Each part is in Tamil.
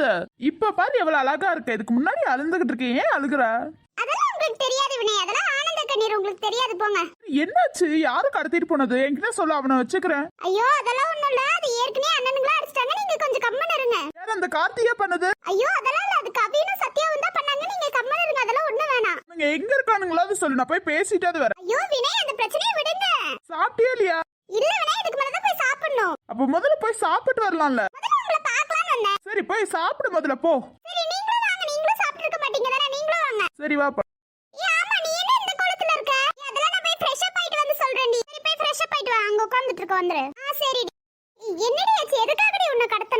அழுகாத. இப்ப பாரு எவ்வளவு அழகா இருக்க. இதுக்கு முன்னாடி அழுந்துகிட்டு இருக்கேன் ஏன் அழுகுற? அதெல்லாம் உங்களுக்கு தெரியாது வினய். அதெல்லாம் ஆனந்த கண்ணீர். உங்களுக்கு தெரியாது போங்க. என்னாச்சு? யாரு கடத்திட்டு போனது? என்கிட்ட சொல்ல அவனை வச்சுக்கிறேன். ஐயோ அதெல்லாம் ஒண்ணும் இல்ல. அது ஏற்கனவே அண்ணனுங்களா அடிச்சிட்டாங்க. நீங்க கொஞ்சம் கம்மன் இருங்க. யார் அந்த கார்த்தியா பண்ணது? ஐயோ அதெல்லாம் இல்ல. அது கவினும் சத்யாவும் தான் பண்ணாங்க. நீங்க கம்மன் இருங்க. அதெல்லாம் ஒண்ணும் வேணாம். நீங்க எங்க இருக்கானுங்களாவது சொல்லு. நான் போய் பேசிட்டு அது வரேன். ஐயோ வினய் அந்த பிரச்சனையை விடுங்க. சாப்பிட்டியா இல்லையா? இல்ல வினய் இதுக்கு மேல தான் போய் சாப்பிடணும். அப்ப முதல்ல போய் சாப்பிட்டு வரலாம்ல. சரி போய் சாப்பிடு முதல்ல போ. சரி நீங்களும் வாங்க. நீங்களும் சாப்பிட்டு இருக்க மாட்டீங்க. தானே நீங்களும் வாங்க. சரி வாப்பா ஏய், ஆமா நீ என்ன இந்த கோலத்துல இருக்க? ஏய், அதெல்லாம் நான் போய் ஃப்ரெஷ் அப் ஆயிட்டு வந்து சொல்றேன் டி சரி போய் ஃப்ரெஷ் அப் ஆயிட்டு வா. அங்க உட்கார்ந்துட்டு இருக்க வந்துரு. ஆ சரி என்னடி ஆச்சு? எதுக்காகடி உன்னை கடத்தனா?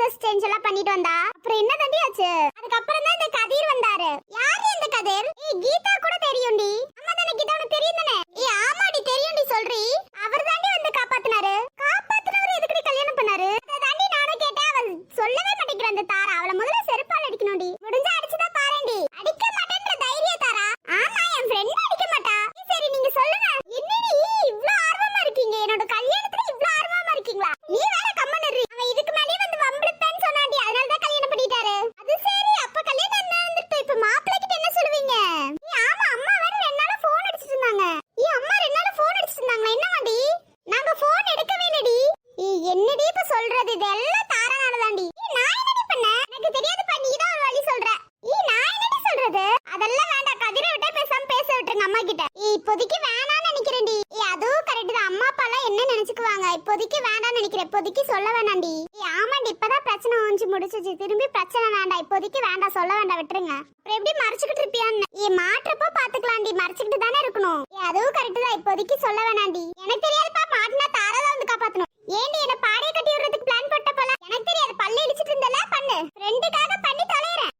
ட்ரெஸ்ஸஸ் சேஞ்ச் எல்லாம் பண்ணிட்டு வந்தா? அப்புறம் என்ன தாண்டி ஆச்சு? அதுக்கப்புறம் தான் இந்த கதிர் வந்தாரு. யாரு இந்த கதிர்? ஏய் கீதா கூட தெரியும்டி. அம்மா தானே கீதா உனக்கு தெரியும் தானே ஏய் ஆமாடி தெரியும்டி சொல்றி அவர் தாண்டி வந்து காப்பாத்துனாரு காப்பாத்துனவர் எதுக்குடி கல்யாணம் பண்ணாரு அதை தாண்டி நானும் கேட்டேன் அவ சொல்லவே மாட்டேங்கிற அந்த தாரா அவளை முதல்ல செருப்பால் அடிக்கணும்டி முடிஞ்சா அடிச்சுதான் பாருண்டி அடிக்க மாட்டேன்ற தைரிய தாரா ஆமா என் ஃப்ரெண்ட் அடிக்க மாட்டா ஏய், சரி நீங்க சொல்லுங்க என்னடி இவ்ளோ ஆர்வமா இருக்கீங்க என்னோட கல்யாணத்துல இவ்ளோ ஆர்வமா இருக்கீங்களா நீ வேற கம்மன் இரு அவன் இதுக்கு மேலயே வந்து வம்பிழுப்பேன்னு சொன்னாண்டி அதனால தான் கல்யாணம் பண்ணிட்டாரு அது சரி அப்ப கல்யாணம் என்ன வந்துட்டு இப்ப மாப்பிள்ளை கிட்ட என்ன சொல்லுவீங்க ஏய், ஆமா அம்மா வேற ரெண்டு நாளா போன் அடிச்சிட்டு இருந்தாங்க ஏய் அம்மா ரெண்டு நாளா போன் அடிச்சிட்டு இருந்தாங்க என்ன மாடி நாங்க போன் எடுக்கவே இல்லடி ஏய் என்னடி இப்ப சொல்றது இதெல்லாம் தாரானால தாண்டி ஏய் நான் என்னடி பண்ணேன் எனக்கு தெரியாதுப்பா நீ தான் ஒரு வழி சொல்ற ஏய் நான் என்னடி சொல்றது அதெல்லாம் வேண்டாம் கதிரை விட்டே பேசாம பேச விட்டுருங்க அம்மா கிட்ட ஏய் இப்போதைக்கு வேணாம்னு நினைக்கிறேன்டி ஏய் அதுவும் கரெக்ட் தான் அம்மா அப்பா எல்லாம் என்ன நினைச்சுக்குவாங்க இப்போதைக்கு வேண்டாம்னு நினைக்கிறேன் இப்போதைக்கு சொல்ல வேணாம்டி ஏய் ஆமாண்டி இப்பதான் பிரச்சனை ஒன்று முடிச்சிச்சு திரும்பி பிரச்சனை வேண்டாம் இப்போதைக்கு வேண்டாம் சொல்ல வேண்டாம் விட்டுருங்க அப்புறம் எப்படி மறைச்சுக்கிட்டு இருப்பியான்னு ஏய் மாற்றப்போ பாத்துக்கலாம்டி மறைச்சுக்கிட்டு தானே இருக்கணும் ஏய் அதுவும் இப்போதைக்கு சொல்ல வேணாண்டி. எனக்கு தெரியாதுப்பா மாட்டினா தாரா வந்து காப்பாத்தணும். ஏண்டி என்ன பாடைய கட்டி விடுறதுக்கு பிளான் போட்ட போல எனக்கு தெரியாது பள்ளி இடிச்சிட்டு இருந்தல பண்ணு. ஃப்ரெண்டுக்காக பண்ணி தொலைறேன்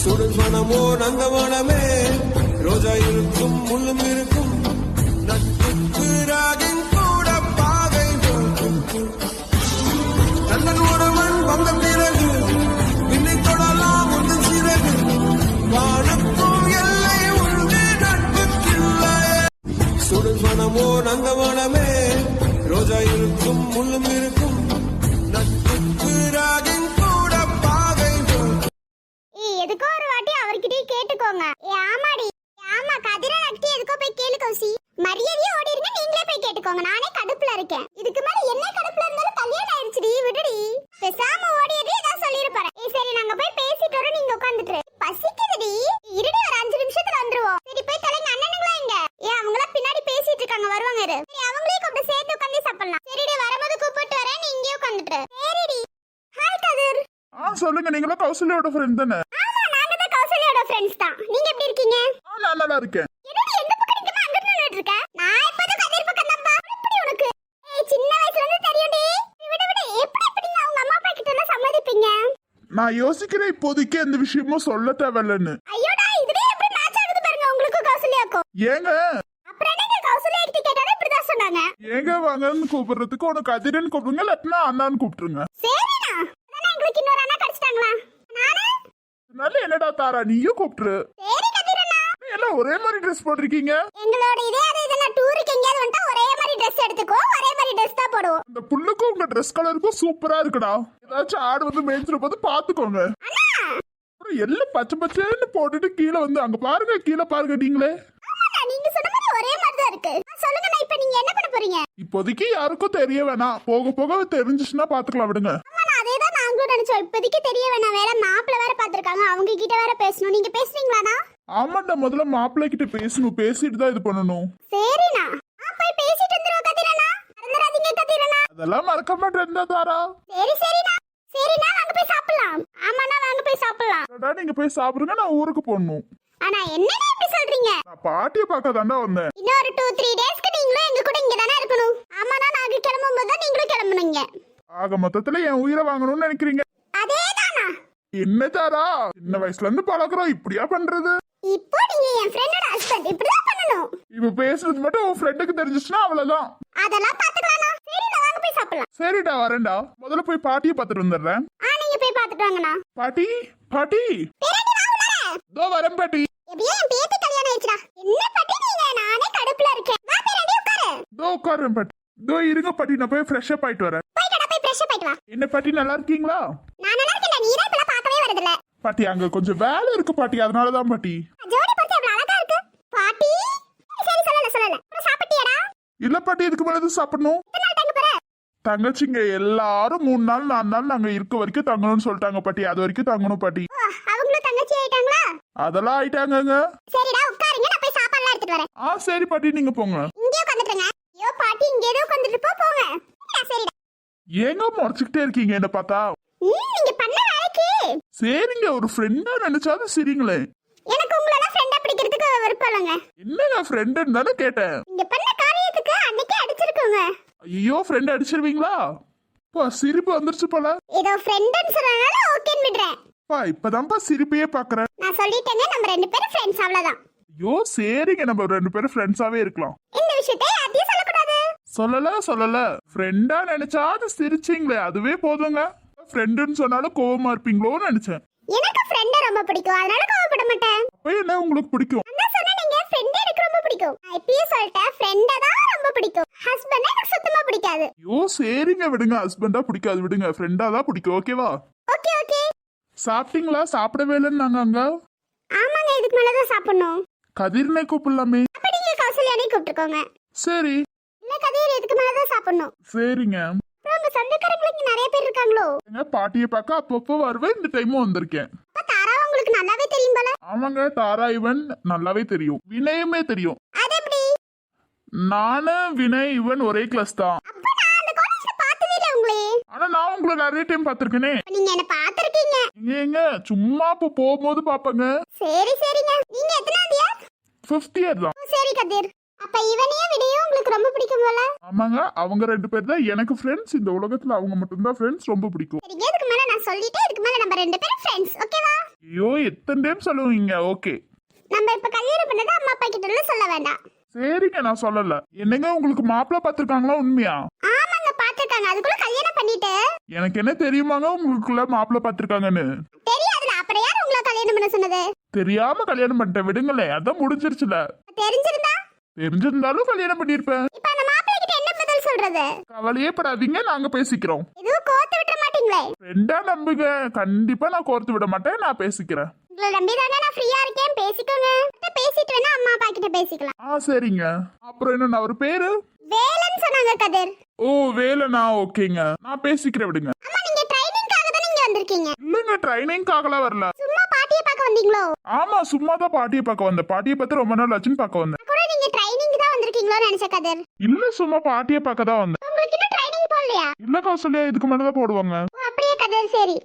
சுடு மனமோ நங்க மனமே நீங்களும் கௌசல்யோட ஃப்ரெண்ட் தானே? ஆமா நாங்க தான் கௌசல்யாவோட ஃப்ரெண்ட்ஸ் தான். நீங்க எப்படி இருக்கீங்க? ஆ நான் நல்லா இருக்கேன். என்னடி எந்த பக்கம் நிக்கமா அங்க நின்னுட்டு இருக்க? நான் இப்போது கதிர் பக்கம் தான் எப்படி உனக்கு. ஏய் சின்ன வயசுல இருந்து தெரியும்டி விடு விடு. எப்படி எப்படி அவங்க அம்மா அப்பா கிட்ட எல்லாம் சம்மதிப்பீங்க? நான் யோசிக்கிறேன் இப்போதைக்கு எந்த விஷயமும் சொல்ல தேவையில்லைன்னு. ஐயோடா இதுவே எப்படி மேட்ச் ஆகுது பாருங்க உங்களுக்கு கௌசல்யாக்கும் ஏங்க? அப்புறம் என்னங்க கௌசல்யா கிட்ட கேட்டாலும் இப்படிதான் சொன்னாங்க? ஏங்க வாங்கன்னு கூப்பிடுறதுக்கு உனக்கு அதிரன்னு கூப்பிடுங்க இல்லாட்டினா அண்ணான்னு கூப்பிட்டுருங்க. சரிண்ணா அதானே எங்களுக்கு இன்னொரு அண்ணா நல்ல என்னடா தாரா நீயும் கூப்பிட்டுரு. சரி கதிரண்ணா. எல்லாம் ஒரே மாதிரி ட்ரெஸ் போட்டிருக்கீங்க? எங்களோட இதே அது இதுனா டூருக்கு எங்கேயாவது வந்துட்டா ஒரே மாதிரி ட்ரெஸ் எடுத்துக்கோ ஒரே மாதிரி ட்ரெஸ் தான் போடுவோம். இந்த புல்லுக்கும் உங்க ட்ரெஸ் கலருக்கும் சூப்பரா இருக்குடா. ஏதாச்சும் ஆடு வந்து மேய்ச்சிட்டு போது பாத்துக்கோங்க. அப்புறம் எல்லாம் பச்சை பச்சைன்னு போட்டுட்டு கீழே வந்து அங்க பாருங்க கீழே பாருங்க நீங்களே. நீங்க சொன்ன மாதிரி ஒரே மாதிரி தான் இருக்கு. ஆ, சொல்லுங்கண்ணா இப்போ நீங்க என்ன பண்ண போறீங்க? இப்போதைக்கு யாருக்கும் தெரிய வேணாம். போக போக தெரிஞ்சுச்சுன்னா பாத்துக்கலாம் விடுங்க ஆமாண்ணா அதே தான் நாங்களும் நினைச்சோம் இப்போதைக்கு தெரிய வேணாம். வேற மாப்பிள்ள வேற பார்த்திருக்காங்க. அவங்க கிட்ட வேற பேசணும். நீங்க பேசுறீங்களாண்ணா ஆமாண்டா முதல்ல மாப்பிள்ளை கிட்ட பேசணும். பேசிட்டு தான் இது பண்ணணும். சரிண்ணா. ஆ போய் பேசிட்டு வந்துருவோம் கதிரண்ணா. மறந்துடாதீங்க கதிரண்ணா. அதெல்லாம் மறக்க மாட்டேன் தாரா. சரி சரிண்ணா. சரிண்ணா வாங்க போய் சாப்பிடலாம். ஆமாண்ணா வாங்க போய் சாப்பிடலாம். அடடா, நீங்க போய் சாப்பிடுங்க நான் ஊருக்கு போகணும் ஆனா என்னடா இப்படி சொல்றீங்க? நான் பாட்டியை பார்க்க தாண்டா வந்தேன் இன்னொரு டூ த்ரீ டேஸ்க்கு நீங்களும் எங்க கூட இங்க தானே இருக்கணும். ஆமாண்ணா நாங்க கிளம்பும் போது தான் நீங்களும் கிளம்பணுங்க ஆக மொத்தத்துல என் உயிரை வாங்கணும்னு நினைக்கிறீங்க? என்ன தாரா சின்ன வயசுல இருந்து பழகுறோம் இப்படியா பண்றது? இப்போ நீங்க என் ஃப்ரெண்டோட ஹஸ்பண்ட் இப்படிதான் பண்ணணும். இப்ப பேசுறது மட்டும் உன் ஃப்ரெண்டுக்கு தெரிஞ்சிச்சுன்னா அவ்வளவுதான். அதெல்லாம் பாத்துக்கலாம்ண்ணா சரி நான் வாங்க போய் சாப்பிடலாம். சரிடா வரேன்டா. முதல்ல போய் பாட்டியை பார்த்துட்டு வந்துடுறேன். ஆ நீங்க போய் பாத்துட்டு வாங்கண்ணா. பாட்டி பாட்டி. இதோ வரேன் பாட்டி. எப்படியோ என் பேத்தி கல்யாணம் ஆயிடுச்சுடா. என்ன பட்டி நீங்க? நானே கடுப்புல இருக்கேன். வா பேரண்டி உட்காரு. இதோ உட்காருறேன் பாட்டி. இதோ இருங்க பாட்டி. நான் போய் ஃப்ரெஷ் அப் ஆயிட்டு வரேன். என்ன பாட்டி நல்லா இருக்கீங்களா? நான் நல்லா இருக்கேன்டா. நீ தான் இப்பெல்லாம் பார்க்கவே வரதில்ல பாட்டி அங்க கொஞ்சம் வேலை இருக்கு பாட்டி. அதனாலதான் பாட்டி. ஜோடி பொறுத்து எவ்வளவு அழகா இருக்கு. பாட்டி? சரி சொல்லல சொல்லல. சாப்பிட்டியாடா? இல்ல பாட்டி இதுக்கு மேல எதுவும் சாப்பிடணும். தங்கச்சிங்க எல்லாரும் மூணு நாள் நாலு நாள் நாங்க இருக்க வரைக்கும் தங்கணும்னு சொல்லிட்டாங்க பாட்டி. அது வரைக்கும் தங்கணும் பாட்டி. அவங்களும் தங்கச்சி ஆயிட்டாங்களா? அதெல்லாம் ஆயிட்டாங்கங்க. சரிடா உட்காருங்க. நான் போய் சாப்பாடுலாம் எடுத்துட்டு வரேன். ஆ சரி பாட்டி நீங்க போங்க இங்கே உட்காந்துட்டுங்க ஐயோ பாட்டி இங்கே ஏதோ உட்காந்துட்டு போ போங்க ஆ, சரிடா ஏங்க முறைச்சுக்கிட்டே இருக்கீங்க என்ன பார்த்தா? நீங்க பண்ண வேலைக்கு. சரிங்க ஒரு ஃப்ரெண்டா நினைச்சாலும் சரிங்களே. எனக்கு உங்களெல்லாம் ஃப்ரெண்டா பிடிக்கிறதுக்கு விருப்பம் இல்லைங்க. என்னங்க ஃப்ரெண்டுன்னு தானே கேட்டேன். நீங்க பண்ண காரியத்துக்கு அன்னைக்கே அடிச்சிருக்கோங்க. ஐயோ ஃப்ரெண்ட் அடிச்சிருவீங்களா? பா சிரிப்பு வந்துருச்சு போல. ஏதோ ஃப்ரெண்டுன்னு சொன்னனால ஓகேன்னு விடுறேன். பா இப்பதான்ப்பா சிரிப்பையே பாக்குறேன் நான் சொல்லிட்டேங்க நம்ம ரெண்டு பேரும் ஃப்ரெண்ட்ஸ் அவ்வளவுதான். ஐயோ சரிங்க நம்ம ரெண்டு பேரும் ஃப்ரெண்ட்ஸாவே இருக்கலாம். இந்த விஷயத்தை யார்ட்டையும் சொல்லக்கூடாது. சொல்லல சொல்லல. ஃப்ரெண்டா நினைச்சாது சிரிச்சீங்களே அதுவே போதுங்க. ஃப்ரெண்டுன்னு சொன்னாலும் கோவமா இருப்பீங்களோன்னு நினைச்சேன். எனக்கு ஃப்ரெண்டை ரொம்ப பிடிக்கும் அதனால கோவப்பட மாட்டேன். அப்ப என்ன உங்களுக்கு பிடிக்கும்? நான் சொன்னேங்க ஃப்ரெண்ட் எனக்கு ரொம்ப பிடிக்கும். நான் இப்பயே சொல்லிட்டேன் ஃப்ரெண்டை தான் ரொம்ப பிடிக்கும். ஹஸ்பண்ட் எனக்கு சுத்தமா பிடிக்காது. ஐயோ சரிங்க விடுங்க. ஹஸ்பண்டா பிடிக்காது விடுங்க. ஃப்ரெண்டா தான் பிடிக்கும் ஓகேவா ஓகே ஓகே சாப்பிட்டீங்களா? சாப்பிடவே இல்லைன்னு நாங்க அங்க? ஆமாங்க இதுக்கு மேல தான் சாப்பிடணும். கதிர்னே கூப்பிடலாமே. அப்ப நீங்க கௌசல்யானே கூப்பிட்டுக்கோங்க. சரி. இல்ல கதிர் இதுக்கு மேல தான் சாப்பிடணும். சரிங்க. உங்க சொந்தக்காரங்களுக்கு இங்க நிறைய பேர் இருக்காங்களோ? எங்க பாட்டியை பார்க்க அப்பப்போ வருவேன் இந்த டைமும் வந்திருக்கேன். தாரா உங்களுக்கு நல்லாவே தெரியும் போல. ஆமாங்க தாரா இவன் நல்லாவே தெரியும். வினயுமே தெரியும். அது எப்படி நானு வினய் இவன் ஒரே கிளாஸ் தான். அப்ப நான் அந்த காலேஜ்ல பார்த்ததே இல்ல உங்களே? ஆனா நான் உங்களை நிறைய டைம் பார்த்திருக்கேனே. அப்ப நீங்க என்ன பார்த்திருக்கீங்க. எங்க சும்மா இப்போ போகும்போது பாப்பங்க சரி சரிங்க. நீங்க எத்தனாவது இயர் ஃபிஃப்த் இயர் தான். சரி கதிர். அப்ப இவனையும் விடையும் உங்களுக்கு ரொம்ப பிடிக்கும் போல? ஆமாங்க அவங்க ரெண்டு பேர் தான் எனக்கு ஃப்ரெண்ட்ஸ் இந்த உலகத்துல அவங்க மட்டும்தான் ஃப்ரெண்ட்ஸ் ரொம்ப பிடிக்கும். சரிங்க இதுக்கு மேல நான் சொல்லிட்டேன். இதுக்கு மேல நம்ம ரெண்டு பேரும் ஃப்ரெண்ட்ஸ் ஓகேவா ஐயோ எத்தனை டைம் சொல்லுவீங்க? ஓகே நம்ம இப்ப கல்யாணம் பண்ணது அம்மா அப்பா கிட்ட எல்லாம் சொல்ல வேண்டாம். சரிங்க நான் சொல்லல. என்னங்க உங்களுக்கு மாப்பிள்ளை பார்த்திருக்காங்களா உண்மையா? ஆமாங்க பாத்துருக்காங்க அதுக்குள்ள கல்யாணம் பண்ணிட்டு. எனக்கு என்ன தெரியுமாங்க உங்களுக்குள்ள மாப்பிள்ளை பார்த்திருக்காங்கன்னு? தெரியாதுல அப்புறம் யார் உங்களை கல்யாணம் பண்ண சொன்னது? தெரியாம கல்யாணம் பண்ணிட்டேன். விடுங்களேன். அதான் முடிஞ்சிருச்சுல. தெரிஞ்சிருந்தா தெரிஞ்சிருந்தாலும் கல்யாணம் பண்ணிருப்பேன் இப்ப அந்த மாப்பிள்ளை கிட்ட என்ன பதில் சொல்றது? கவலையே படாதீங்க நாங்க பேசிக்கிறோம். எதுவும் கோத்து விட்டுற மாட்டீங்களே? ரெண்டா நம்புங்க. கண்டிப்பா நான் கோர்த்து விட மாட்டேன் நான் பேசிக்கிறேன். உங்களை நம்பி தானே நான் ஃப்ரீயா இருக்கேன்? பேசிக்கோங்க. பேசிட்டு வேணா அம்மா அப்பா கிட்ட பேசிக்கலாம். ஆ சரிங்க. அப்புறம் என்ன அவர் பேரு? வேலைன்னு சொன்னாங்க கதிர். ஓ வேலைண்ணா ஓகேங்க. நான் பேசிக்கிறேன் விடுங்க. அம்மா நீங்க ட்ரைனிங்காக தானே இங்க வந்திருக்கீங்க? இல்லைங்க ட்ரைனிங்காகலாம் வரல. சும்மா பாட்டியை பார்க்க வந்தீங்களோ? ஆமா சும்மா தான் பாட்டியை பார்க்க வந்தேன். பாட்டியை பார்த்து ரொம்ப நாள் ஆச்சுன்னு பார்க்க வந்தேன். நீங்க ட்ரைனிங் தான் வந்திருக்கீங்களோன்னு நினைச்ச கதிர். இல்ல சும்மா பாட்டியை பார்க்க தான் வந்தேன். உங்களுக்கு இன்னும் ட்ரைனிங் போடலையா? இல்ல கௌசல்யா இதுக்கு மேலே தான் போடுவாங்க அப்படியே கதிர் சரி.